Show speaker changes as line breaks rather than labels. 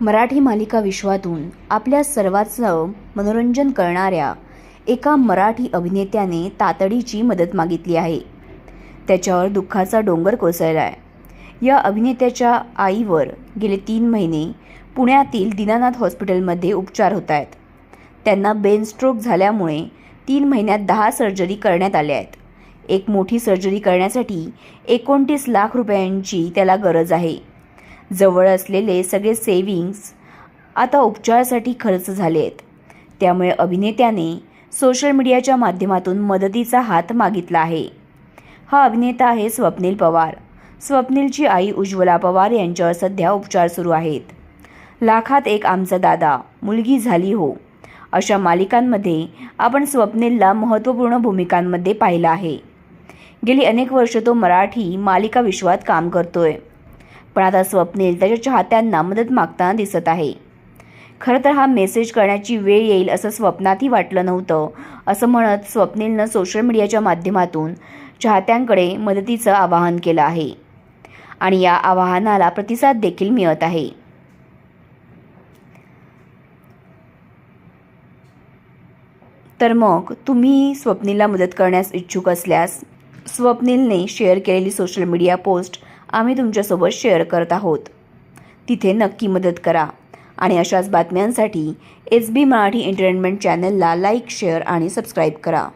मराठी मालिका विश्वातून आपल्या सर्वांचं मनोरंजन करणाऱ्या एका मराठी अभिनेत्याने तातडीची मदत मागितली आहे. त्याच्यावर दुःखाचा डोंगर कोसळला आहे या अभिनेत्याच्या आईवर गेले तीन महिने पुण्यातील दीनानाथ हॉस्पिटलमध्ये उपचार होत आहेत. त्यांना बेन स्ट्रोक झाल्यामुळे तीन महिन्यात दहा सर्जरी करण्यात आल्या आहेत. एक मोठी सर्जरी करण्यासाठी एकोणतीस लाख रुपयांची त्याला गरज आहे. जवळ असलेले सगळे सेविंग्स आता उपचारासाठी खर्च झाले आहेत त्यामुळे अभिनेत्याने सोशल मीडियाच्या माध्यमातून मदतीचा हात मागितला आहे. हा अभिनेता आहे स्वप्नील पवार. स्वप्नीलची आई उज्ज्वला पवार यांच्यावर सध्या उपचार सुरू आहेत. लाखात एक आमचा दादा मुलगी झाली हो. अशा मालिकांमध्ये आपण स्वप्नीलला महत्त्वपूर्ण भूमिकांमध्ये पाहिलं आहे. गेली अनेक वर्ष तो मराठी मालिका विश्वात काम करतोय. पण आता स्वप्नील त्याच्या चाहत्यांना मदत मागताना दिसत आहे. खरं तर हा मेसेज करण्याची वेळ येईल असं स्वप्नातही वाटलं नव्हतं. असं म्हणत स्वप्नीलनं सोशल मीडियाच्या माध्यमातून चाहत्यांकडे मदतीचं आवाहन केलं आहे. आणि या आवाहनाला प्रतिसाद देखील मिळत आहे. तर मग तुम्ही स्वप्नीलला मदत करण्यास इच्छुक असल्यास स्वप्नीलने शेअर केलेली सोशल मीडिया पोस्ट आम्ही तुमच्यासोबत शेअर करत आहोत. तिथे नक्की मदत करा. आणि अशाच बातम्यांसाठी एस बी मराठी एंटरटेनमेंट चॅनलला लाईक शेअर आणि सबस्क्राईब करा.